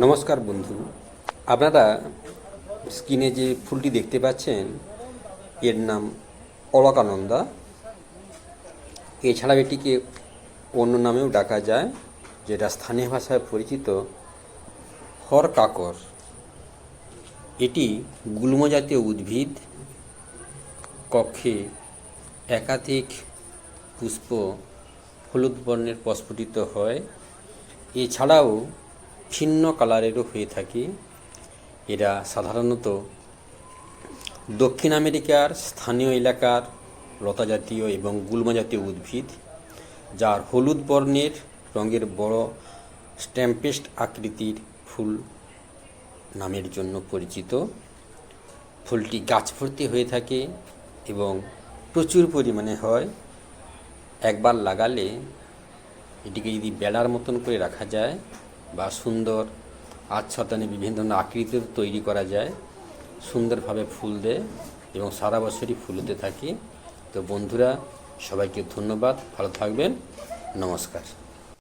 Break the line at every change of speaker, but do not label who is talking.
নমস্কার বন্ধু। আপনারা স্ক্রিনে যে ফুলটি দেখতে পাচ্ছেন, এর নাম অলকানন্দা। এছাড়াও এটিকে অন্য নামেও ডাকা যায়, যেটা স্থানীয় ভাষায় পরিচিত হর কাকর এটি গুল্ম জাতীয় উদ্ভিদ, কক্ষে একাধিক পুষ্প হলুদ বর্ণের প্রস্ফুটিত হয়। এছাড়াও ভিন্ন কালারেরও হয়ে থাকে। এরা সাধারণত দক্ষিণ আমেরিকার স্থানীয় এলাকার লতা জাতীয় এবং গুল্ম জাতীয় উদ্ভিদ, যার হলুদ বর্ণের রঙের বড় স্ট্যাম্পেস্ট আকৃতির ফুল নামের জন্য পরিচিত। ফুলটি গাছ ভর্তি হয়ে থাকে এবং প্রচুর পরিমাণে হয়। একবার লাগালে এটিকে যদি বেলার মতন করে রাখা যায় বা সুন্দর আচ্ছাদনে বিভিন্ন ধরনের আকৃতি তৈরি করা যায়। সুন্দরভাবে ফুল দেয় এবং সারা বছরই ফুল হতে থাকি। তো বন্ধুরা, সবাইকে ধন্যবাদ। ভালো থাকবেন। নমস্কার।